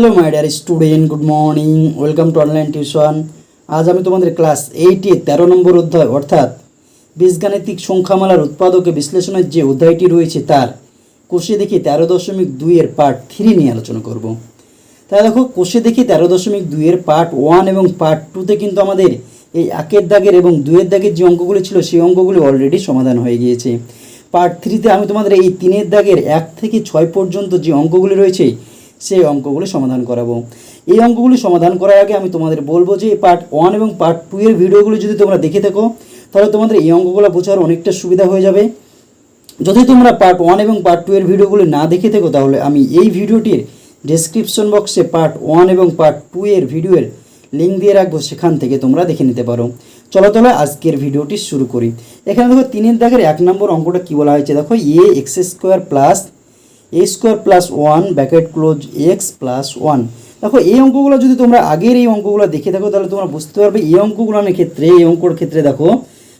Hello my dear student good morning welcome to online tuition আজ আমি তোমাদের class এইটে তেরো নম্বর অধ্যায়, অর্থাৎ বীজগাণিতিক সংখ্যামালার উৎপাদকে বিশ্লেষণের যে অধ্যায়টি রয়েছে তার কোষে দেখি তেরো দশমিক দুইয়ের পার্ট থ্রি নিয়ে আলোচনা করব। তাই দেখো, কোষে দেখি তেরো দশমিক দুইয়ের পার্ট ওয়ান এবং পার্ট টুতে কিন্তু আমাদের এই একের দাগের এবং দুইয়ের দাগের যে অঙ্কগুলি ছিল, সেই অঙ্কগুলি অলরেডি সমাধান হয়ে গিয়েছে। পার্ট থ্রিতে আমি তোমাদের এই তিনের দাগের এক থেকে ছয় পর্যন্ত যে অঙ্কগুলি রয়েছে সেই অঙ্কগুলি সমাধান করাবো। এই অঙ্কগুলি সমাধান করার আগে আমি তোমাদের বলব যে পার্ট ওয়ান এবং পার্ট টু এর ভিডিওগুলি যদি তোমরা দেখে থাকো, তাহলে তোমাদের এই অঙ্কগুলো বোঝার অনেকটা সুবিধা হয়ে যাবে। যদি তোমরা পার্ট ওয়ান এবং পার্ট টু এর ভিডিওগুলি না দেখে থাকো, তাহলে আমি এই ভিডিওটির ডেসক্রিপশন বক্সে পার্ট ওয়ান এবং পার্ট টু এর ভিডিওর লিঙ্ক দিয়ে রাখব, সেখান থেকে তোমরা দেখে নিতে পারো। চলো চলো আজকের ভিডিওটি শুরু করি। এখানে দেখো তিনের দাগের এক নম্বর অঙ্কটা কী বলা হয়েছে? দেখো a x square plus a square plus one bracket close x plus one দেখো, এই অঙ্কগুলো যদি তোমরা আগের এই অঙ্কগুলো দেখে থাকো, তাহলে তোমরা বুঝতে পারবে এই অঙ্কগুলোর ক্ষেত্রে, এই অঙ্কর ক্ষেত্রে দেখো,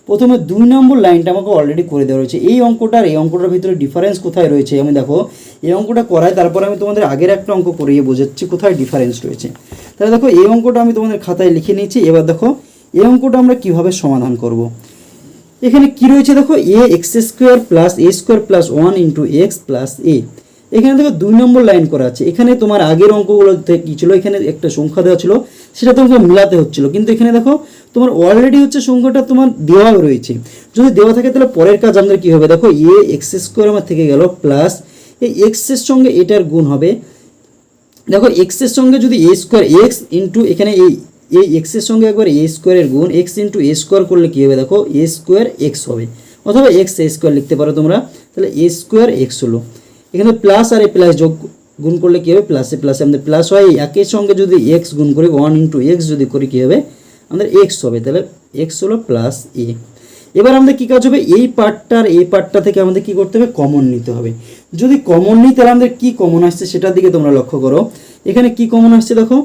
প্রথমে দুই নম্বর লাইনটা আমাকে অলরেডি করে দেওয়া রয়েছে। এই অঙ্কটার এই অঙ্কটার ভিতরে ডিফারেন্স কোথায় রয়েছে? আমি দেখো, এই অঙ্কটা করাই তারপরে আমি তোমাদের আগের একটা অঙ্ক করিয়ে বোঝাচ্ছি কোথায় ডিফারেন্স রয়েছে। তাহলে দেখো, এই অঙ্কটা আমি তোমাদের খাতায় লিখে নিয়েছি। এবার দেখো, এই অঙ্কটা আমরা কীভাবে সমাধান করব? এখানে কি রয়েছে দেখো a x square plus a square plus one into x plus a এখানে দেখো দুই নম্বর লাইন করা আছে। এখানে তোমার আগের অঙ্কগুলো কী ছিল? এখানে একটা সংখ্যা দেওয়া ছিল, সেটা তোমাকে মিলাতে হচ্ছিল। কিন্তু এখানে দেখো, তোমার অলরেডি হচ্ছে সংখ্যাটা তোমার দেওয়া রয়েছে। যদি দেওয়া থাকে তাহলে পরের কাজ আমাদের কী হবে? দেখো, এ এক্স স্কোয়ার আমার থেকে গেল প্লাস এই এক্সের সঙ্গে এটার গুণ হবে। দেখো এক্সের সঙ্গে যদি এ স্কোয়ার এক্স ইন্টু এখানে এই এই এক্সের সঙ্গে একবার এ স্কোয়ারের গুণ এক্স ইন্টু এ স্কোয়ার করলে কী হবে? দেখো এ স্কোয়ার এক্স হবে। অথবা এক্স এ স্কোয়ার লিখতে পারো তোমরা। তাহলে এ স্কোয়ার এক্স হলো। এখানে প্লাস আর এ প্লাস যোগ গুণ করলে কী হবে? প্লাসে প্লাসে আমাদের প্লাস হয় একই সঙ্গে যদি এক্স গুণ করি ওয়ান ইন্টু এক্স যদি করি, কী হবে? আমাদের এক্স হবে। তাহলে এক্স হলো প্লাস এ এবার আমাদের কী কাজ হবে? এই পার্টটা আর এই পার্টটা থেকে আমাদের কী করতে হবে? কমন নিতে হবে। যদি কমন নিই, তাহলে আমাদের কী কমন আসছে সেটার দিকে তোমরা লক্ষ্য করো। এখানে কি কমন আসছে দেখো?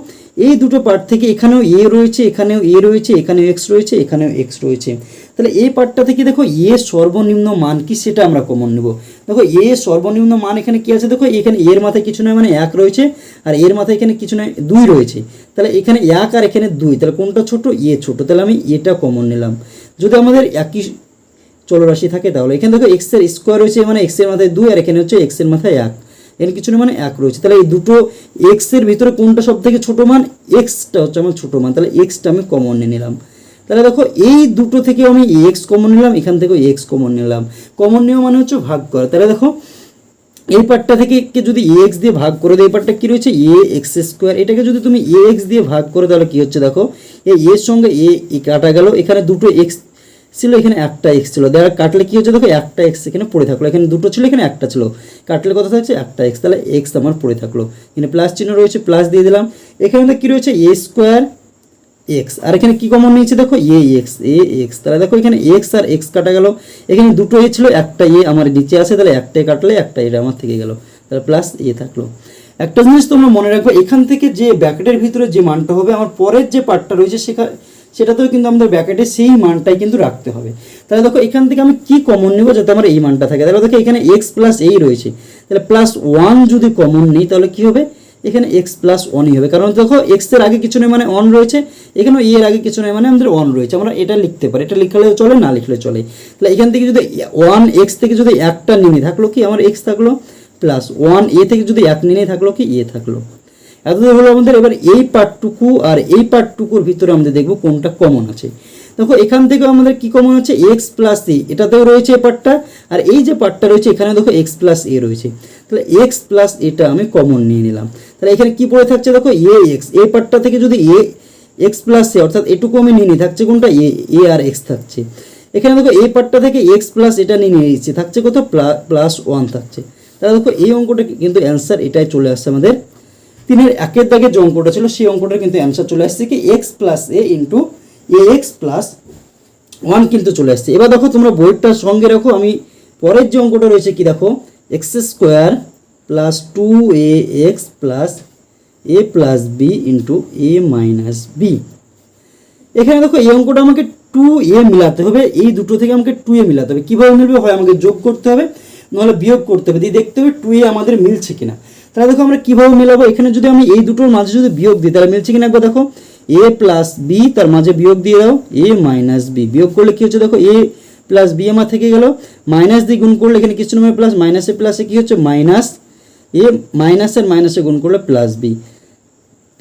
এই দুটো পার্ট থেকে এখানেও এ রয়েছে, এখানেও এ রয়েছে, এখানেও এক্স রয়েছে, এখানেও এক্স রয়েছে। তাহলে এই পার্টটা থেকে দেখো এ সর্বনিম্ন মান কি সেটা আমরা কমন নেব। দেখো এ সর্বনিম্ন মান এখানে কি আছে? দেখো, এখানে এর মাথায় কিছু নয় মানে এক রয়েছে, আর এর মাথায় এখানে কিছু নয়, দুই রয়েছে। তাহলে এখানে এক আর এখানে দুই, তাহলে কোনটা ছোট? এ ছোট। তাহলে আমি এটা কমন নিলাম। যদি আমাদের একই চলরাশি থাকে, তাহলে এখানে দেখো এক্সের স্কোয়ার রয়েছে মানে এক্সের মাথায় দুই, আর এখানে হচ্ছে এক্সের মাথায় এক। এখানে কিছু না মানে এক রয়েছে। তাহলে এই দুটো এক্সের ভিতরে কোনটা সব থেকে ছোটো মান? এক্সটা হচ্ছে আমার ছোটো মান। তাহলে এক্সটা আমি কমন নিয়ে নিলাম। তাহলে দেখো, এই দুটো থেকে আমি এক্স কমন নিলাম, এখান থেকেও এক্স কমন নিলাম। কমন নেওয়া মানে হচ্ছে ভাগ করা। তাহলে দেখো, এই পার্টটা থেকে কে যদি এ এক্স দিয়ে ভাগ করে দেয়, এই পার্টটা কী রয়েছে? এ এক্স স্কোয়ার এটাকে যদি তুমি এ এক্স দিয়ে ভাগ করে, তাহলে কী হচ্ছে দেখো, এই এর সঙ্গে এ কাটা গেল। এখানে দুটো এক্স ছিল, এখানে একটা এক্স ছিল। দেখা, কাটলে কী হচ্ছে দেখো, একটা এক্স এখানে পড়ে থাকল। এখানে দুটো ছিল, এখানে একটা ছিল। কাটলে কথা থাকছে? একটা এক্স তাহলে এক্স আমার পড়ে থাকল। এখানে প্লাস চিহ্ন রয়েছে প্লাস দিয়ে দিলাম। এখানে কী রয়েছে? এ স্কোয়ার এক্স আর এখানে কি কমন নিয়েছে দেখো? এ এক্স এ এক্স তাহলে দেখো এখানে এক্স আর এক্স কাটা গেল। এখানে দুটো এ ছিল, একটা এ আমার নিচে আছে, তাহলে একটাই কাটলে একটা এটা আমার থেকে গেল। তাহলে প্লাস এ থাকল। একটা জিনিস তোমরা মনে রাখব, এখান থেকে যে ব্যাকেটের ভিতরে যে মানটা হবে, আমার পরের যে পার্টটা রয়েছে সেখানে সেটাতেও কিন্তু আমাদের ব্যাকেটে সেই মানটাই কিন্তু রাখতে হবে। তাহলে দেখো, এখান থেকে আমি কি কমন নেব যাতে আমার এই মানটা থাকে? তাহলে দেখো, এখানে এক্স প্লাস এই রয়েছে। তাহলে প্লাস ওয়ান যদি কমন নিই, তাহলে কি হবে? এখানে এক্স প্লাস ওয়ানই হবে। কারণ দেখো এক্সের আগে কিছু নেই মানে অন রয়েছে। এখানেও এ এর আগে কিছু নেই মানে আমাদের ওয়ান রয়েছে, আমরা এটা লিখতে পারি। এটা লিখলেও চলে, না লিখলে চলে। তাহলে এখান থেকে যদি ওয়ান এক্স থেকে যদি একটা নিয়ে থাকল কি, আমার এক্স থাকল প্লাস ওয়ান এ থেকে যদি এক নিয়ে থাকল কি এ থাকল। এত হলো আমাদের এবার এই পার্টটুকু আর এই পার্টটুকুর ভিতরে আমাদের দেখব কোনটা কমন আছে। দেখো, এখান থেকে আমাদের কি কমন হচ্ছে এক্স প্লাস এ এটাতেও রয়েছে এই পার্টটা আর এই যে পার্টটা রয়েছে, এখানে দেখো এক্স প্লাস এ রয়েছে। তাহলে এক্স প্লাস এটা আমি কমন নিয়ে নিলাম। তাহলে এখানে কি পড়ে থাকছে? দেখো এ এক্স এই পার্টটা থেকে যদি এ এক্স প্লাস এ অর্থাৎ এটুকু আমি নিয়ে নিই, থাকছে কোনটা? এ এ আর এক্স থাকছে। এখানে দেখো এই পার্টটা থেকে এক্স প্লাস এটা নিয়ে নিয়ে নিচ্ছি থাকছে কত প্লাস ওয়ান থাকছে। তাহলে দেখো এই অঙ্কটা কিন্তু অ্যান্সার এটাই চলে আসছে আমাদের। তিনের একের দাগে যে অঙ্কটা ছিল, সেই অঙ্কটার কিন্তু অ্যান্সার চলে আসছে কি x plus a into a x plus one কিন্তু চলে আসছে। এবার দেখো তোমরা বইটার সঙ্গে রাখো, আমি পরের যে অঙ্কটা রয়েছে কি দেখো? X square plus two a x plus a plus b into a minus b এখানে দেখো এই অঙ্কটা আমাকে টু এ মিলাতে হবে, এই দুটো থেকে আমাকে টু এ মিলাতে হবে। কীভাবে মিলবে? হয় আমাকে যোগ করতে হবে, নাহলে বিয়োগ করতে হবে। দিয়ে দেখতে হবে টু এ আমাদের মিলছে কিনা। তাহলে দেখো আমরা কীভাবে মেলাবো? এখানে যদি আমি এই দুটোর মাঝে যদি বিয়োগ দিই, তাহলে মিলছে কিনা? একবার দেখো এ প্লাস বি তার মাঝে বিয়োগ দিয়ে দাও এ মাইনাস বি বিয়োগ করলে কি হচ্ছে? দেখো এ প্লাস বি আমার থেকে গেল মাইনাস দিয়ে গুণ করলে এখানে কিছু নয় প্লাস মাইনাসে প্লাসে কি হচ্ছে? মাইনাস এ মাইনাসের মাইনাসে গুণ করলে প্লাস বি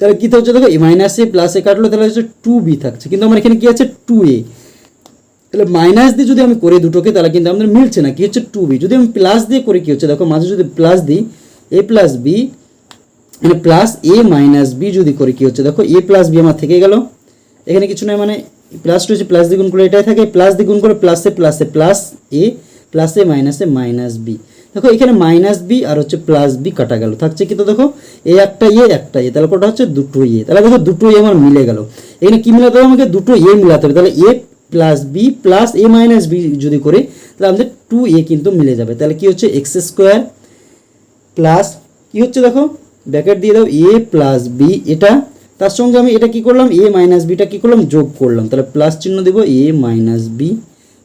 তাহলে কী হচ্ছে দেখো মাইনাস এ প্লাসে কাটলো, তাহলে হচ্ছে টু বি থাকছে। কিন্তু আমার এখানে কি আছে? টু এ তাহলে মাইনাস দিয়ে যদি আমি করি দুটোকে, তাহলে কিন্তু আমাদের মিলছে না। কি হচ্ছে? টু বি যদি আমি প্লাস দিয়ে করি, কি হচ্ছে? দেখো, মাঝে যদি প্লাস দিই এ প্লাস বি মানে প্লাস এ মাইনাস বি যদি করি, কি হচ্ছে? দেখো এ প্লাস বি আমার থেকে গেল। এখানে কিছু নয় মানে প্লাস রয়েছে প্লাস দ্বিগুণ করে এটাই থাকে। প্লাস দ্বিগুণ করে প্লাসে প্লাসে প্লাস এ প্লাসে মাইনাসে মাইনাস বি দেখো, এখানে মাইনাস বি আর হচ্ছে প্লাস বি কাটা গেল। থাকছে কি তো দেখো? এ একটা ইয়ে একটা ইয়ে তাহলে কোটা হচ্ছে? দুটো ইয়ে তাহলে দেখো, দুটো ইয়ে আমার মিলে গেল। এখানে কি মিলাতে হবে? আমাকে দুটো এ মিলাতে হবে। তাহলে a plus b plus a minus b যদি করে, তাহলে আমাদের টু এ কিন্তু মিলে যাবে। তাহলে কি হচ্ছে? এক্স স্কোয়ার প্লাস কি হচ্ছে দেখো? ব্র্যাকেট দিয়ে দাও এ প্লাস বি এটা, তার সঙ্গে আমি এটা কি করলাম? এ মাইনাস বিটা কি করলাম? যোগ করলাম। তাহলে প্লাস চিহ্ন দেবো a minus b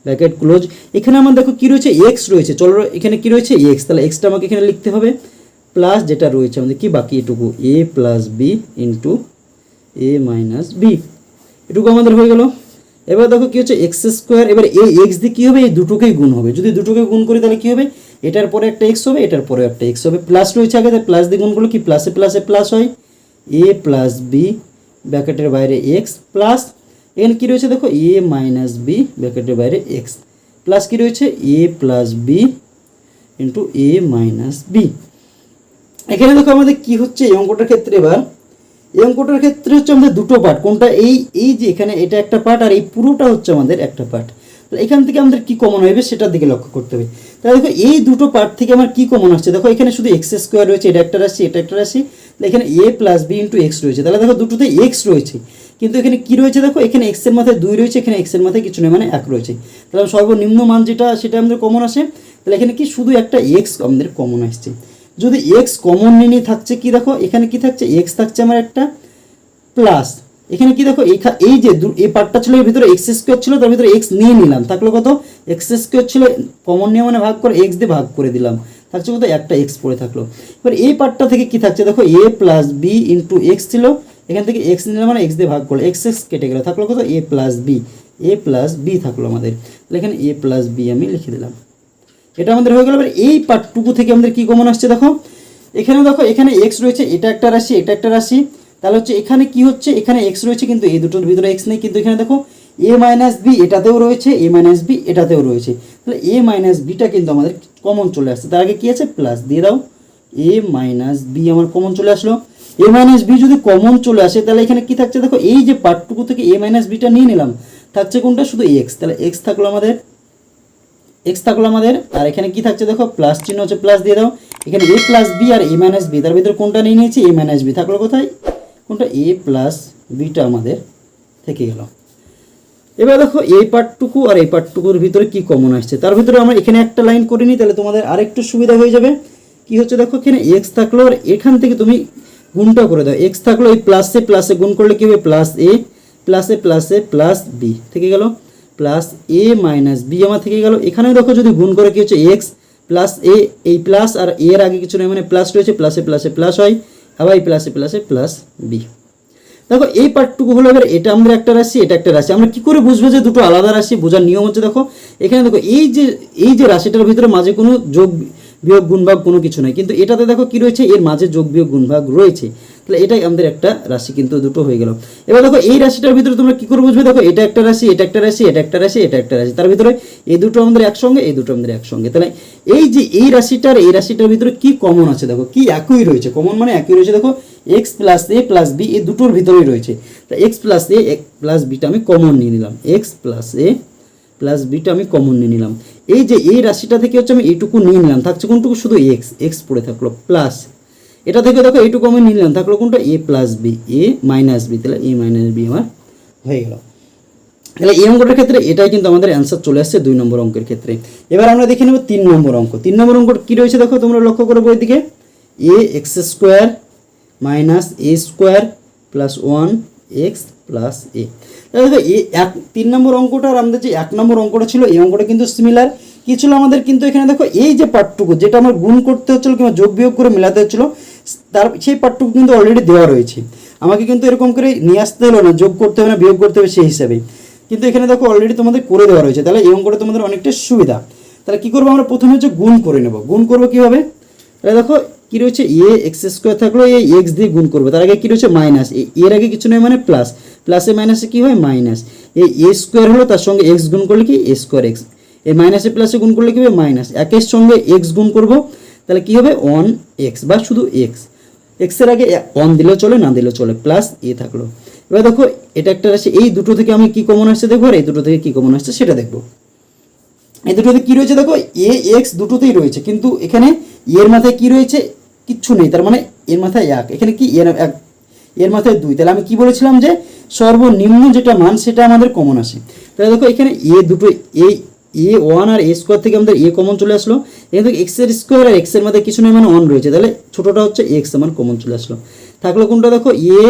bracket close এখানে আমার দেখো কি রয়েছে? এক্স রয়েছে। চলো এখানে কী রয়েছে? এক্স তাহলে এক্সটা আমাকে এখানে লিখতে হবে। প্লাস যেটা রয়েছে আমাদের কি? বাকি এটুকু। A plus b into a minus b এটুকু আমাদের হয়ে গেল। এবার দেখো কি হচ্ছে? এক্স স্কোয়ার এবার এই এক্স দিয়ে কী হবে? এই দুটোকেই গুণ হবে। যদি দুটোকে গুণ করি তাহলে কী হবে? এটার পরে একটা এক্স হবে, এটার পরে একটা এক্স হবে। প্লাস রয়েছে আগে তাই প্লাস দিয়ে গুণ করলে কি? প্লাসে প্লাসে প্লাস হয়। এ প্লাস বি ব্যাকেটের বাইরে এক্স প্লাস এখানে কী রয়েছে দেখো? এ মাইনাস বি ব্র্যাকেটের বাইরে এক্স প্লাস কী রয়েছে? A plus b into a minus b এখানে দেখো আমাদের কি হচ্ছে এই অঙ্কটার ক্ষেত্রে এবার? এই অঙ্কটার ক্ষেত্রে হচ্ছে আমাদের দুটো পার্ট কোনটা? এই এই যে এখানে এটা একটা পার্ট আর এই পুরোটা হচ্ছে আমাদের একটা পার্ট এখান থেকে আমাদের কি কমন হবে সেটার দিকে লক্ষ্য করতে হবে। তাহলে দেখো, এই দুটো পার্ট থেকে আমার কি কমন আসছে? দেখো, এখানে শুধু এক্স স্কোয়ার রয়েছে, এটা একটা রাশি, এটা একটা রাশি। এখানে a plus b into x রয়েছে। তাহলে দেখো, দুটোতে এক্স রয়েছে। কিন্তু এখানে কি রয়েছে দেখো, এখানে এক্সের মাথায় দুই রয়েছে, এখানে এক্সের মাথায় কিছু নেই মানে এক রয়েছে। তাহলে সর্বনিম্ন মান যেটা, সেটা আমাদের কমন আসে। তাহলে এখানে কি শুধু একটা এক্স আমাদের কমন আসছে। যদি এক্স কমন নিয়ে থাকছে কি দেখো, এখানে কি থাকছে? এক্স থাকছে আমার একটা প্লাস এখানে কি দেখো, এই যে এই পার্টটা ছিল এর ভিতরে এক্স স্কোয়ার ছিল, তার ভিতরে এক্স নিয়ে নিলাম। থাকল কত? এক্স স্কোয়ার ছিল কমন নিয়ে মানে ভাগ করে এক্স দিয়ে ভাগ করে দিলাম। থাকছে কত? একটা এক্স পড়ে থাকল। এবার এই পার্টটা থেকে কি থাকছে? দেখো a plus b into x ছিল। এখান থেকে এক্স নিলাম মানে এক্স দিয়ে ভাগ করল এক্স এক্স কেটে গেলো। থাকল কত? A plus b a plus b থাকল আমাদের। এখানে এ প্লাস বি আমি লিখে দিলাম। এটা আমাদের হয়ে গেল। এবার এই পার্টটুকু থেকে আমাদের কি কমন আসছে দেখো? এখানে দেখো, এখানে এক্স রয়েছে, এটা একটা রাশি, এটা একটা রাশি। তাহলে হচ্ছে এখানে কি হচ্ছে? এখানে এক্স রয়েছে কিন্তু এই দুটোর ভিতরে এক্স নেই কিন্তু এখানে দেখো এ মাইনাস বি এটাতেও রয়েছে এ মাইনাস বি এটাতেও রয়েছে। তাহলে এ মাইনাস বিটা কিন্তু আমাদের কমন চলে আসছে। তার আগে কি আছে? প্লাস দিয়ে দাও। এ মাইনাস বি আমার কমন চলে আসলো। এ মাইনাস বি যদি কমন চলে আসে, তাহলে এখানে কি থাকছে? দেখো, এই যে পার্টটুকু থেকে এ মাইনাস বিটা নিয়ে নিলাম, থাকছে কোনটা? শুধু এক্স তাহলে এক্স থাকল আমাদের এক্স থাকল আমাদের, আর এখানে কি থাকছে? দেখো প্লাস চিহ্ন হচ্ছে প্লাস দিয়ে দাও। এখানে এ প্লাস বি আর এ মাইনাস বি তার ভিতরে কোনটা নিয়ে নিয়েছি? এ মাইনাস বি থাকল কোথায়? কোনটা? এ প্লাস বিটা আমাদের থেকে গেল। এবার দেখো, এই পার্টটুকু আর এই পার্টটুকুর ভিতরে কি কমন আসছে? তার ভিতরে আমরা এখানে একটা লাইন করে নিই, তাহলে তোমাদের আরেকটু সুবিধা হয়ে যাবে। কি হচ্ছে? দেখো, এখানে এক্স থাকল, আর এখান থেকে তুমি গুণটা করে দাও। এক্স থাকল এই প্লাসে প্লাসে গুণ করলে কি হবে? প্লাস এ প্লাসে প্লাসে প্লাস বি থেকে গেল। প্লাস এ মাইনাস বি আমার থেকে গেল। এখানেও দেখো, যদি গুণ করে কি হচ্ছে? এক্স প্লাস এ এই প্লাস আর এর আগে কিছু নেই মানে প্লাস রয়েছে প্লাসে প্লাসে প্লাস হয়। আবার এই প্লাসে প্লাসে প্লাস বি দেখো, এই পার্টটুকু হলো এবার এটা আমরা একটা রাশি, এটা একটা রাশি। আমরা কি করে বুঝব যে দুটো আলাদা রাশি? বোঝার নিয়ম হচ্ছে দেখো, এখানে দেখো, এই যে এই যে রাশিটার ভিতরে মাঝে কোনো যোগ, বিয়োগ, গুণভাগ কোনো কিছু নাই। কিন্তু এটাতে দেখো কি রয়েছে? এর মাঝে যোগ, বিয়োগ, গুণভাগ রয়েছে। তাহলে এটাই আমাদের একটা রাশি কিন্তু দুটো হয়ে গেল। এবার দেখো, এই রাশিটার ভিতরে তোমরা কি করে বুঝবে? দেখো, এটা একটা রাশি, এটা একটা রাশি, এটা একটা রাশি, এটা একটা রাশি। তার ভিতরে এই দুটো আমাদের একসঙ্গে, এই দুটো আমাদের একসঙ্গে। তাহলে এই যে এই রাশিটার এই রাশিটার ভিতরে কি কমন আছে দেখো? কি একই রয়েছে? কমন মানে একই রয়েছে, দেখো x plus a plus b এই দুটোর ভিতরেই রয়েছে। তা এক্স প্লাস এ প্লাস বিটা আমি কমন নিয়ে নিলাম। এক্স প্লাস এ প্লাস বিটা আমি কমন নিয়ে নিলাম। এই যে এই রাশিটা থেকে হচ্ছে আমি এইটুকু নিয়ে নিলাম। থাকছে কোনটুকু? শুধু এক্স এক্স পড়ে থাকল প্লাস এটা থেকে দেখো, এইটুকু আমি নিলাম। থাকল কোনটা? A plus b a minus b তাহলে এ মাইনাস বি আমার হয়ে গেল। তাহলে এই অঙ্কটার ক্ষেত্রে এটাই কিন্তু আমাদের অ্যান্সার চলে আসছে দুই নম্বর অঙ্কের ক্ষেত্রে। এবার আমরা দেখে নেব তিন নম্বর অঙ্ক। তিন নম্বর অঙ্ক কি রয়েছে দেখো, তোমরা লক্ষ্য করো বই দিকে। A x square minus a square plus one x plus a তাহলে দেখো এ এক, তিন নম্বর অঙ্কটা আর আমাদের যে এক নম্বর অঙ্কটা ছিল, এই অঙ্কটা কিন্তু সিমিলার কি ছিল আমাদের কিন্তু এখানে দেখো, এই যে পার্টটুকু যেটা আমার গুণ করতে হচ্ছিল কিংবা যোগ বিয়োগ করে মেলাতে হচ্ছিল তার সেই পার্টটুকু কিন্তু অলরেডি দেওয়া রয়েছে। আমাকে কিন্তু এরকম করে নিয়ে আসতে হলো না, যোগ করতে হবে না, বিয়োগ করতে হবে সেই হিসাবে। কিন্তু এখানে দেখো অলরেডি তোমাদের করে দেওয়া রয়েছে, তাহলে এই অঙ্কটা তোমাদের অনেকটা সুবিধা। তাহলে কী করব আমরা? প্রথমে হচ্ছে গুণ করে নেব। গুণ করব কীভাবে? তাহলে দেখো, কী রয়েছে? এ এক্স স্কোয়ার থাকল, এই এক্স দিয়ে গুণ করব। তার আগে কী রয়েছে? মাইনাস এর আগে কিছু নয় মানে প্লাস প্লাসে মাইনাসে কী হয়? মাইনাস এই এ স্কোয়ার হলো, তার সঙ্গে এক্স গুণ করলে কি? এ স্কোয়ার এক্স এই মাইনাসে প্লাসে গুণ করলে কী হবে? মাইনাস একের সঙ্গে এক্স গুণ করব। তাহলে কী হবে? ওয়ান এক্স বা শুধু এক্স এক্সের আগে ওয়ান দিলেও চলে, না দিলেও চলে প্লাস এ থাকল। এবার দেখো, এটা একটা রাশি, এই দুটো থেকে আমি কি কমন আসছে দেখব? আর এই দুটো থেকে কি কমন আসছে সেটা দেখব। এই দুটোতে কি রয়েছে দেখো? এ এক্স দুটোতেই রয়েছে, কিন্তু এখানে এর মাথায় কি রয়েছে? কিচ্ছু নেই, তার মানে এর মাথায় এক। এখানে কি? এর এক, এর মাথায় দুই। তাহলে আমি কি বলেছিলাম যে সর্বনিম্ন যেটা মান, সেটা আমাদের কমন আসে। তাহলে দেখো, এখানে এ দুটো এই এ ওয়ান আর এ স্কোয়ার থেকে আমাদের এ কমন চলে আসলো। এখানে দেখো এক্সের স্কোয়ার আর এক্সের মধ্যে কিছু নয় মানে অন রয়েছে। তাহলে ছোটোটা হচ্ছে এক্স আমার কমন চলে আসলো। থাকল কোনটা দেখো? এ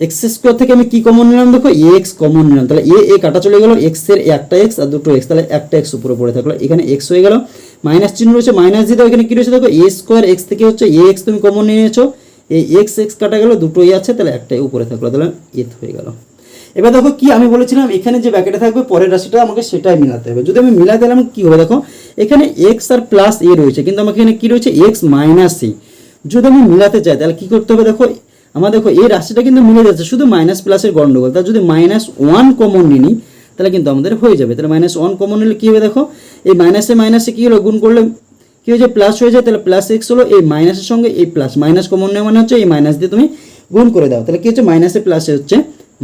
এক্স স্কোয়ার থেকে আমি কি কমন নিলাম দেখো? এ এক্স কমন নিলাম। তাহলে এ এ কাটা চলে গেল। এক্সের একটা এক্স আর দুটো এক্স তাহলে একটা এক্স উপরে পড়ে থাকল। এখানে এক্স হয়ে গেল। মাইনাস চিহ্ন রয়েছে। মাইনাস দাও। এখানে কি রয়েছে দেখো? এ স্কোয়ার এক্স থেকে হচ্ছে এ এক্স তুমি কমন নিয়ে নিয়েছো। এই এক্স এক্স কাটা গেল। দুটোই আছে। তাহলে একটাই উপরে থাকল। তাহলে এথ হয়ে গেল। এবার দেখো কি আমি বলেছিলাম, এখানে যে ব্যাকেটে থাকবে, পরের রাশিটা আমাকে সেটাই মিলাতে হবে। যদি আমি মিলাতে গেলাম কি হবে দেখো, এখানে এক্স আর প্লাস এ রয়েছে, কিন্তু আমাকে এখানে কি রয়েছে এক্স মাইনাস এ যদি আমি মিলাতে চাই, তাহলে কি করতে হবে দেখো, আমার দেখো, এই রাশিটা কিন্তু মিলে যাচ্ছে, শুধু মাইনাস প্লাসের গন্ডগোল। তার যদি মাইনাস ওয়ান কমন নিই, তাহলে কিন্তু আমাদের হয়ে যাবে। তাহলে মাইনাস ওয়ান কমন নিলে কী হবে দেখো, এই মাইনাসে মাইনাসে কী হলো, গুণ করলে কী হয়েছে প্লাস হয়ে যায়, তাহলে প্লাস এক্স হলো, এই মাইনাসের সঙ্গে এই প্লাস মাইনাস কমন নেওয়া মানে হচ্ছে, এই মাইনাস দিয়ে তুমি গুণ করে দাও। তাহলে কী হচ্ছে মাইনাসে প্লাসে হচ্ছে।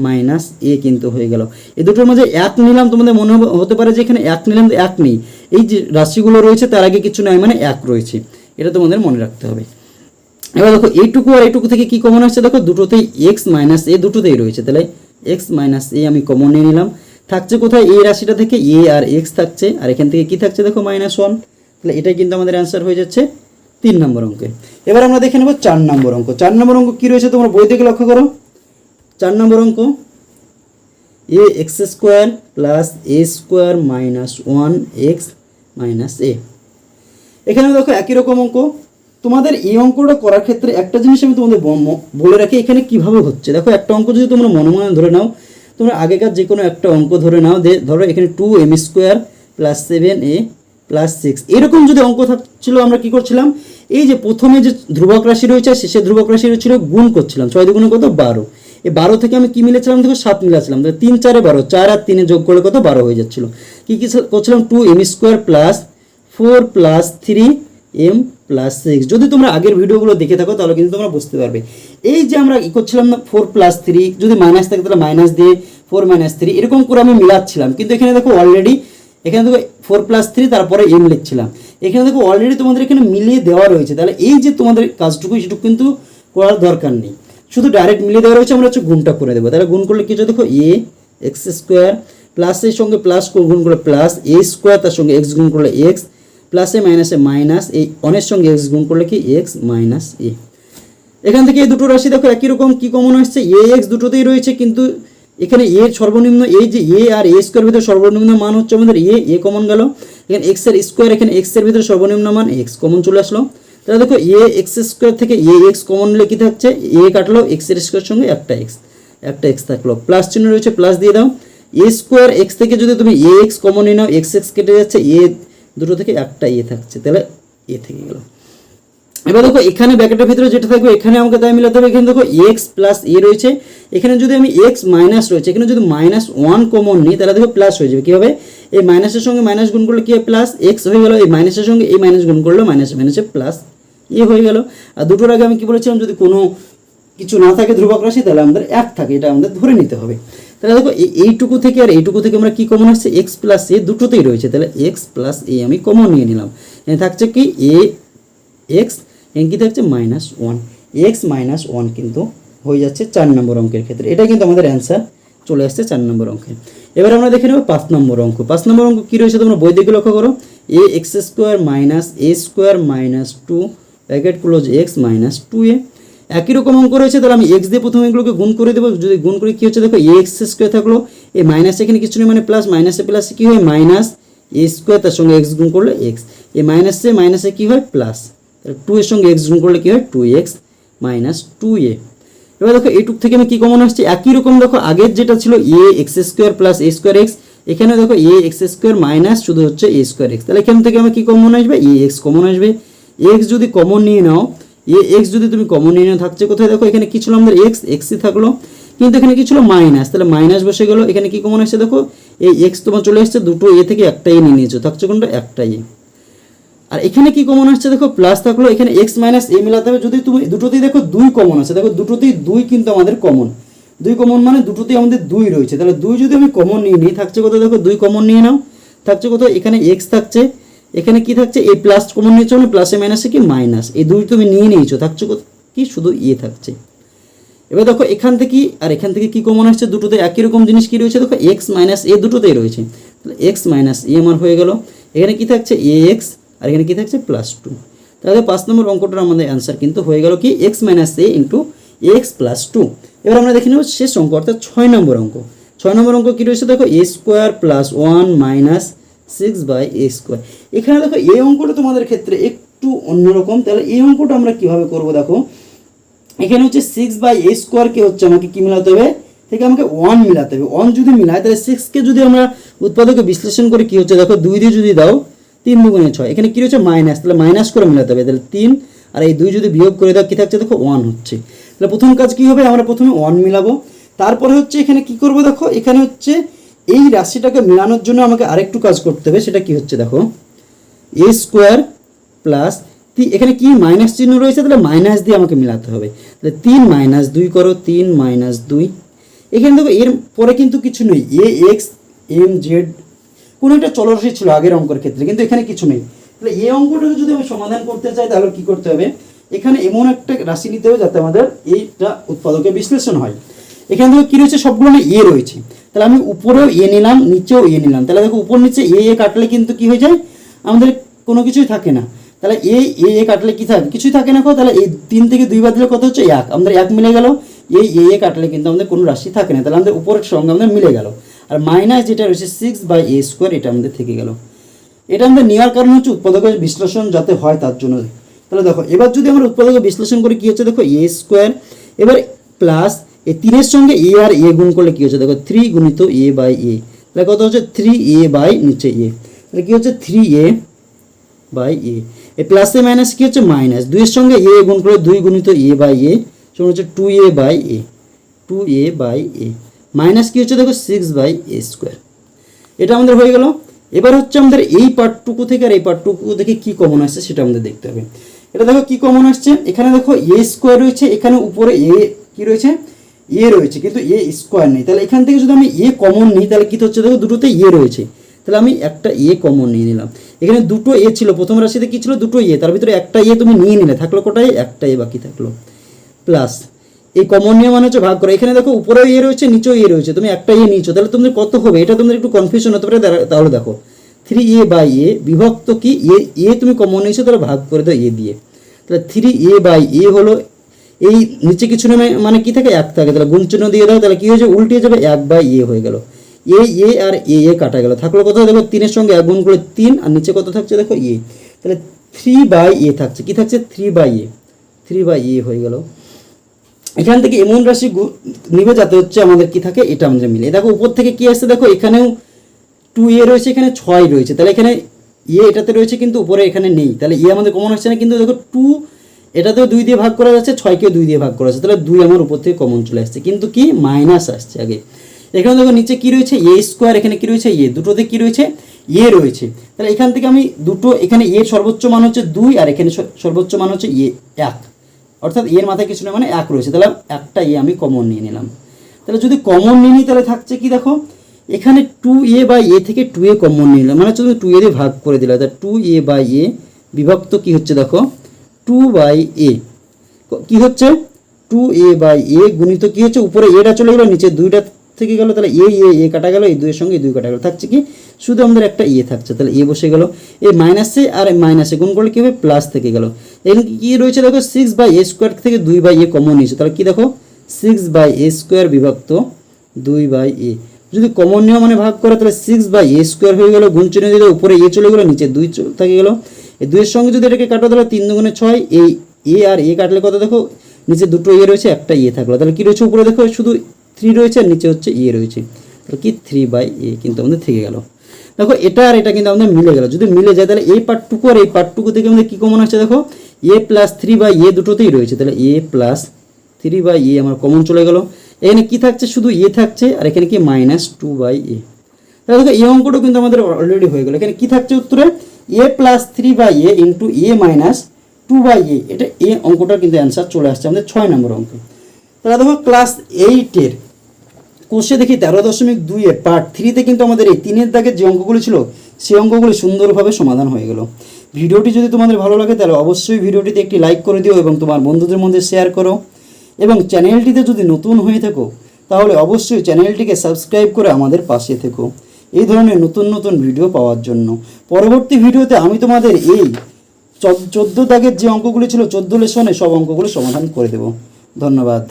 মাইনাস এ কিন্তু হয়ে গেল। এই দুটোর মধ্যে এক নিলাম তোমাদের মনে হতে পারে যে এখানে এক নিলাম, এক নেই। এই যে রাশিগুলো রয়েছে তার আগে কিছু নয় মানে এক রয়েছে। এটা তোমাদের মনে রাখতে হবে। এবার দেখো, এইটুকু আর এইটুকু থেকে কি কমন আসছে দেখো, দুটোতেই এক্স মাইনাস এ দুটোতেই রয়েছে। তাহলে এক্স মাইনাস এ আমি কমন নিয়ে নিলাম। থাকছে কোথায়? এই রাশিটা থেকে এ আর এক্স থাকছে। আর এখান থেকে কি থাকছে? দেখো মাইনাস ওয়ান তাহলে এটাই কিন্তু আমাদের অ্যান্সার হয়ে যাচ্ছে তিন নম্বর অঙ্কে। এবার আমরা দেখে নেব চার নম্বর অঙ্ক। চার নম্বর অঙ্ক কী রয়েছে? তোমরা বই থেকে লক্ষ্য করো। চার নম্বর অঙ্ক। A x square plus a square minus one x minus a. এখানে দেখো একই রকম অঙ্ক। তোমাদের এই অঙ্কটা করার ক্ষেত্রে একটা জিনিস আমি তোমাদের বলে রাখি, এখানে কীভাবে হচ্ছে? দেখো একটা অঙ্ক যদি তোমরা মনে মনে ধরে নাও, তোমরা আগেকার যে কোনো একটা অঙ্ক ধরে নাও ধরো এখানে two m square plus seven a plus six এরকম যদি অঙ্ক থাকছিল, আমরা কি করছিলাম? এই যে প্রথমে যে ধ্রুবক রাশি রয়েছে শেষে ধ্রুবক রাশি ছিল গুণ করছিলাম। ছয় দুগুণে কত? বারো। এই বারো থেকে আমি কি মিলেছিলাম দেখো? সাত মিলাছিলাম। তাহলে তিন চারে বারো, চার আর তিনে যোগ করলে কত? বারো হয়ে যাচ্ছিল। কি কি করছিলাম two m square plus four plus three m plus six যদি তোমরা আগের ভিডিওগুলো দেখে থাকো, তাহলে কিন্তু তোমরা বুঝতে পারবে। এই যে আমরা ই করছিলাম না ফোর প্লাস থ্রি যদি মাইনাস থাকে তাহলে মাইনাস দিয়ে ফোর মাইনাস থ্রি এরকম করে আমি মিলাচ্ছিলাম। কিন্তু এখানে দেখো অলরেডি এখানে দেখো ফোর প্লাস থ্রি তারপরে এম লিখছিলাম। এখানে দেখো অলরেডি তোমাদের এখানে মিলিয়ে দেওয়া রয়েছে। তাহলে এই যে তোমাদের কাজটুকু, সেটুকু কিন্তু করার দরকার নেই। শুধু ডাইরেক্ট মিলিয়ে দেওয়া রয়েছে, আমরা হচ্ছে গুণটা করে দেবো। তাহলে গুণ করলে কি হচ্ছে দেখো এ এক্স স্কোয়ার প্লাসের সঙ্গে প্লাস গুণ করলে প্লাস এ স্কোয়ার তার সঙ্গে এক্স গুণ করলে এক্স প্লাসে মাইনাসে মাইনাস এই অনের সঙ্গে এক্স গুণ করলে কি এক্স মাইনাস এ এখান থেকে এই দুটো রাশি দেখো একই রকম, কি কমন আসছে? এ এক্স দুটোতেই রয়েছে, কিন্তু এখানে এ সর্বনিম্ন, এই যে এ আর এ স্কোয়ার ভিতরে সর্বনিম্ন মান হচ্ছে আমাদের এ এ কমন গেল। এখানে এক্সের স্কোয়ার এখানে এক্সের ভিতরে সর্বনিম্ন মান এক্স কমন চলে আসলো। তাহলে দেখো এ এক্স স্কোয়ার থেকে এ এক্স কমন নিলে কি থাকছে? এ কাটলো এক্সের স্কোয়ার সঙ্গে একটা এক্স একটা এক্স থাকল। প্লাস চিহ্ন রয়েছে, প্লাস দিয়ে দাও। এ স্কোয়ার এক্স থেকে যদি তুমি এ এক্স কমন নিয়ে নাও, এক্স এক্স কেটে যাচ্ছে, এ দুটো থেকে একটা এ থাকছে। তাহলে এ থেকে গেল। এবার দেখো, এখানে ব্র্যাকেটের ভিতরে যেটা থাকবে, এখানে আমাকে তাই মিলাতে হবে, এখানে দেখো এক্স প্লাস এ রয়েছে। এখানে যদি আমি এক্স মাইনাস রয়েছে, এখানে যদি মাইনাস ওয়ান কমন নিই, তাহলে দেখো প্লাস হয়ে যাবে। কী হবে? এই মাইনাসের সঙ্গে মাইনাস গুণ করলে কী হবে প্লাস এক্স হয়ে গেল, এই মাইনাসের সঙ্গে এই মাইনাস গুণ করলে মাইনাস মাইনাসে প্লাস এ হয়ে গেল। আর দুটোর আগে আমি কি বলেছিলাম, যদি কোনো কিছু না থাকে ধ্রুবক রাশি, তাহলে আমাদের এক থাকে, এটা আমাদের ধরে নিতে হবে। তাহলে দেখো, এই- এইটুকু থেকে আর এইটুকু থেকে আমরা কি কমন আসছে? এক্স প্লাস এ দুটোতেই রয়েছে। তাহলে এক্স প্লাস এ আমি কমন নিয়ে নিলাম। এখানে থাকছে কি? এ এক্স এখানে কি থাকছে? Minus one x minus one কিন্তু হয়ে যাচ্ছে চার নম্বর অঙ্কের ক্ষেত্রে। এটা কিন্তু আমাদের অ্যান্সার চলে আসছে চার নম্বর অঙ্কে। এবার আমরা দেখে নেব পাঁচ নম্বর অঙ্ক। পাঁচ নম্বর অঙ্ক কী রয়েছে? তোমরা বই লক্ষ্য করো। A x square minus a square minus two bracket close x minus two a. একই রকম অঙ্ক রয়েছে, তাহলে আমি এক্স দিয়ে প্রথমে এগুলোকে গুণ করে দেবো। যদি গুণ করে কী হচ্ছে, দেখো এ এক্স স্কোয়ার থাকল এই মাইনাস এখানে কিছু নেই মানে প্লাস মাইনাসে প্লাসে কী হয়? মাইনাস এ স্কোয়ার, তার সঙ্গে এক্স গুণ করলে এক্স। এই মাইনাসে মাইনাসে কী হয়? প্লাস টু এর সঙ্গে এক্স গুণ করলে কী হয়? Two x minus two a. এবার দেখো, এইটুক থেকে আমি কী কমন আসছে? একই রকম দেখো, আগের যেটা ছিল a x square plus a square x এখানে দেখো এ এক্স স্কোয়ার মাইনাস শুধু হচ্ছে এ স্কোয়ার এক্স। তাহলে এখান থেকে আমার কী কমন আসবে? এ এক্স কমন আসবে। এক্স যদি কমন নিয়ে নাও এ এক্স যদি তুমি কমন নিয়ে নাও, থাকছে কোথায়? দেখো, এখানে কি ছিল আমাদের এক্স এক্সই থাকল। কিন্তু এখানে কি ছিল? মাইনাস তাহলে মাইনাস বসে গেলো। এখানে কি কমন আসছে? দেখো, এই এক্স তোমার চলে এসছে দুটো এ থেকে একটা এ নিয়ে নিয়েছো। থাকছে কোনটা? একটা এ আর এখানে কি কমন আসছে? দেখো প্লাস থাকল। এখানে এক্স মাইনাস এ মিলাতে হবে। যদি তুমি দুটোতেই দেখো, দুই কমন আছে। দেখো, দুটোতেই দুই কিন্তু আমাদের কমন দুই কমন মানে দুটোতেই আমাদের দুই রয়েছে। তাহলে দুই যদি আমি কমন নিয়ে নিই, থাকছে কত দেখো, দুই কমন নিয়ে নাও। থাকছে কত এখানে এক্স থাকছে। এখানে কি থাকছে? এ প্লাস কমন নিয়েছো মানে প্লাসে মাইনাসে কি মাইনাস এই দুই তুমি নিয়ে নিয়েছো, থাকছো কি শুধু ইয়ে থাকছে? এবার দেখো এখান থেকে আর এখান থেকে কি কমন আসছে? দুটোতে একই রকম জিনিস কি রয়েছে? দেখো এক্স মাইনাস এ দুটোতেই রয়েছে। তাহলে এক্স মাইনাস এ আমার হয়ে গেল। এখানে কি থাকছে? এ এক্স আর এখানে কি থাকছে? প্লাস টু তাহলে পাঁচ নম্বর অঙ্কটার আমাদের অ্যান্সার কিন্তু হয়ে গেল কি? X minus a into x plus two এবার আমরা দেখে নেব শেষ অঙ্ক, অর্থাৎ ছয় নম্বর অঙ্ক। ছয় নম্বর অঙ্ক কী রয়েছে? দেখো a square plus one minus six by a square এখানে দেখো এই অঙ্কটা তোমাদের ক্ষেত্রে একটু অন্যরকম। তাহলে এই অঙ্কটা আমরা কীভাবে করব দেখো? এখানে হচ্ছে সিক্স বাই এ স্কোয়ারকে হচ্ছে আমাকে কি মিলাতে হবে? থেকে আমাকে ওয়ান মিলাতে হবে। ওয়ান যদি মিলায়, তাহলে সিক্সকে যদি আমরা উৎপাদকে বিশ্লেষণ করে, কি হচ্ছে দেখো? দুই দিয়ে যদি দাও, তিন দুগুণে ছয়। এখানে কি রয়েছে? মাইনাস তাহলে মাইনাস করে মিলাতে হবে। তাহলে তিন আর এই দুই যদি বিয়োগ করে দাও, কি থাকছে? দেখো ওয়ান হচ্ছে। তাহলে প্রথম কাজ কি হবে? আমরা প্রথমে ওয়ান মিলাবো। তারপরে হচ্ছে এখানে কি করব দেখো? এখানে হচ্ছে এই রাশিটাকে মেলানোর জন্য আমাকে আরেকটু কাজ করতে হবে, সেটা কি হচ্ছে দেখো? এ স্কোয়ার প্লাস এখানে কি মাইনাস চিহ্ন রয়েছে? তাহলে মাইনাস দিয়ে আমাকে মেলাতে হবে। তাহলে তিন মাইনাস দুই করো, তিন মাইনাস দুই। এখানে দেখো, এর পরে কিন্তু কিছু নেই। এ এক্স এম জেড কোনো একটা চলরাশি ছিল আগের অঙ্কের ক্ষেত্রে, কিন্তু এখানে কিছু নেই। তাহলে এই অঙ্কটাকে যদি আমি সমাধান করতে চাই, তাহলে কি করতে হবে? এখানে এমন একটা রাশি নিতে হবে যাতে আমাদের এইটা উৎপাদকে বিশ্লেষণ হয়। এখানে দেখো কি রয়েছে? সবগুলো এ রয়েছে। তাহলে আমি উপরেও এ নিলাম, নিচেও এ নিলাম। তাহলে দেখো উপর নিচে এ এ কাটলে কিন্তু কি হয়ে যায়? আমাদের কোনো কিছুই থাকে না। তাহলে এ এ এ কাটলে কি থাকে? কিছুই থাকে না কো। তাহলে এই তিন থেকে দুই বাদ দিলে কত হচ্ছে? এক। আমাদের এক মিলে গেল। এই এ এ কাটলে কিন্তু আমাদের কোনো রাশি থাকে না। তাহলে আমাদের উপরের সঙ্গে আমাদের মিলে গেল। আর মাইনাস যেটা রয়েছে সিক্স বাই এ স্কোয়ার এটা আমাদের থেকে গেল। এটা আমাদের নেওয়ার কারণ হচ্ছে উৎপাদকের বিশ্লেষণ যাতে হয় তার জন্য। তাহলে দেখো, এবার যদি আমরা উৎপাদকের বিশ্লেষণ করে, কি হচ্ছে? দেখো এ স্কোয়ার এবার প্লাস এই তিনের সঙ্গে এ আর এ গুণ করলে কি হচ্ছে? দেখো থ্রি গুণিত এ বাই এ। তাহলে কত হচ্ছে? থ্রি এ বাই নিচে এ। তাহলে কি হচ্ছে? Three a by a. এই প্লাসে মাইনাস কি হচ্ছে? মাইনাস দুইয়ের সঙ্গে এ গুণ করে দুই গুণিত এ বাই এ। সমান হচ্ছে two a by a. Two a by a. Minus কি হচ্ছে? দেখো সিক্স বাই এ স্কোয়ার এটা আমাদের হয়ে গেল। এবার হচ্ছে আমাদের এই পার্টটুকু থেকে আর এই পার্টটুকু থেকে কি কমন আসছে সেটা আমাদের দেখতে হবে। এটা দেখো কি কমন আসছে? এখানে দেখো এ স্কোয়ার রয়েছে, এখানে উপরে এ কি রয়েছে? এ রয়েছে, কিন্তু এ স্কোয়ার নেই। তাহলে এখান থেকে যদি আমি এ কমন নিই, তাহলে কি হচ্ছে? দেখো দুটোতে এ রয়েছে। তাহলে আমি একটা এ কমন নিয়ে নিলাম। এখানে দুটো এ ছিল। প্রথম রাশিতে কি ছিল? দুটো এ তার ভিতরে একটা এ তুমি নিয়ে নিলে। থাকল কোটায়? একটা এ বাকি থাকল। প্লাস এই কমন নিয়ে মানে হচ্ছে ভাগ করো। এখানে দেখো, উপরেও ইয়ে রয়েছে, নিচেও ইয়ে রয়েছে। তুমি একটা ইয়ে নিয়েছো। তাহলে তোমাদের কত হবে? এটা তোমাদের একটু কনফিউশন হতে পারে। তাহলে দেখো থ্রি এ বাই এ বিভক্ত কি? এ এ তুমি কমন নিয়েছো, তাহলে ভাগ করে দাও এ দিয়ে। তাহলে থ্রি এ বাই এ হলো এই নিচে কিছু নেমে মানে কি থাকে? এক থাকে। তাহলে গুণ চিহ্ন দিয়ে দাও, তাহলে কি হয়েছে উল্টে যাবে, এক বাই এ হয়ে গেল। এ এ আর এ এ কাটা গেল। থাকল কত? দেখো তিনের সঙ্গে এক গুণ করে তিন, আর নিচে কত থাকছে? দেখো এ। তাহলে থ্রি বাই এ থাকছে। কি থাকছে? Three by a. Three by a হয়ে গেল। এখান থেকে এমন রাশি নিবে যাতে হচ্ছে আমাদের কি থাকে? এটা আমাদের মিলে। দেখো উপর থেকে কি আসছে? দেখো এখানেও টু এ রয়েছে, এখানে ছয় রয়েছে। তাহলে এখানে ইয়ে এটাতে রয়েছে কিন্তু উপরে এখানে নেই। তাহলে ইয়ে আমাদের কমন হচ্ছে না, কিন্তু দেখো টু এটাতেও দুই দিয়ে ভাগ করা যাচ্ছে, ছয়কেও দুই দিয়ে ভাগ করা যাচ্ছে। তাহলে দুই আমার উপর থেকে কমন চলে আসছে। কিন্তু কি? মাইনাস আসছে আগে। এখানে দেখো নিচে কি রয়েছে? এ স্কোয়ার এখানে কি রয়েছে? এ দুটোতে কি রয়েছে? এ রয়েছে। তাহলে এখান থেকে আমি দুটো, এখানে এর সর্বোচ্চ মান হচ্ছে দুই, আর এখানে সর্বোচ্চ মান হচ্ছে এ এক। অর্থাৎ এর মাথায় কিছু না মানে এক রয়েছে। তাহলে একটা এ আমি কমন নিয়ে নিলাম। তাহলে যদি কমন নিয়ে নিই, তাহলে থাকছে কি দেখো? এখানে টু এ বাই এ থেকে টু এ কমন নিয়ে নিলাম। মানে হচ্ছে টু এ দিয়ে ভাগ করে দিলাম তাহলে টু এ বাই এ বিভক্ত কি হচ্ছে দেখো? টু বাই এ কি হচ্ছে? টু এ বাই এ গুণিত কি হচ্ছে? উপরে এটা চলে গেলো, নিচে দুইটা থেকে গেল, তাহলে এ এ এ কাটা গেলো, এই দুইয়ের সঙ্গে দুই কাটা গেলো। থাকছে কি? শুধু আমাদের একটা ইয়ে থাকছে, তাহলে এ বসে গেল। এ মাইনাসে আর মাইনাসে গুণ করলে কি হবে? প্লাস থেকে গেল। এখানে কি রয়েছে দেখো? সিক্স বাই এ স্কোয়ার থেকে দুই বাই এ কমন নিয়েছে। তাহলে কি দেখো? সিক্স বাই এ স্কোয়ার বিভক্ত দুই বাই এ যদি কমন নিয়ম মানে ভাগ করে, তাহলে সিক্স বাই এ স্কোয়ার হয়ে গেলো, গুণ চিহ্ন দিলে উপরে এ চলে গেলো, নিচে দুই থেকে গেল। এই দুইয়ের সঙ্গে যদি এটাকে কাটো, তাহলে তিন দুগুণে ছয়, এই এ আর এ কাটলে কত দেখো? নিচে দুটো এ রয়েছে, একটা ইয়ে থাকল। তাহলে কী রয়েছে উপরে দেখো? শুধু থ্রি রয়েছে, আর নিচে হচ্ছে ইয়ে রয়েছে। তাহলে কি থ্রি বাই এ কিন্তু আমাদের থেকে গেল। দেখো, এটা আর এটা কিন্তু আমাদের মিলে গেল। যদি মিলে যায়, তাহলে এই পার্টটুকু আর এই পার্টটুকু থেকে আমাদের কী কমন আছে দেখো? A plus three by a দুটোতেই রয়েছে। তাহলে a plus three by a আমার কমন চলে গেল। এখানে কি থাকছে? শুধু এ থাকছে, আর এখানে কি মাইনাস টু বাই এ তাহলে দেখো, এই অঙ্কটাও কিন্তু আমাদের অলরেডি হয়ে গেল। এখানে কি থাকছে উত্তরে? A plus three by a into a minus two by a এটা এ অঙ্কটার কিন্তু অ্যান্সার চলে আসছে আমাদের ছয় নম্বর অঙ্ক। তাহলে দেখো ক্লাস এইটের কোষে দেখি তেরো দশমিক দুইয়ে পার্ট থ্রিতে কিন্তু আমাদের এই তিনের দাগের যে অঙ্কগুলি ছিল, সেই অঙ্কগুলি সুন্দরভাবে সমাধান হয়ে গেল। ভিডিওটি যদি তোমাদের ভালো লাগে তাহলে অবশ্যই ভিডিওটিতে একটি লাইক করে দিও এবং তোমার বন্ধুদের মধ্যে শেয়ার করো। এবং চ্যানেলটিতে যদি নতুন হয়ে থাকো, তাহলে অবশ্যই চ্যানেলটিকে সাবস্ক্রাইব করে আমাদের পাশে থেকো। এই ধরনের নতুন নতুন ভিডিও পাওয়ার জন্য। পরবর্তী ভিডিওতে আমি তোমাদের এই চোদ্দ দাগের যে অঙ্কগুলি ছিল, চোদ্দ লেশনে সব অঙ্কগুলো সমাধান করে দেব। ধন্যবাদ।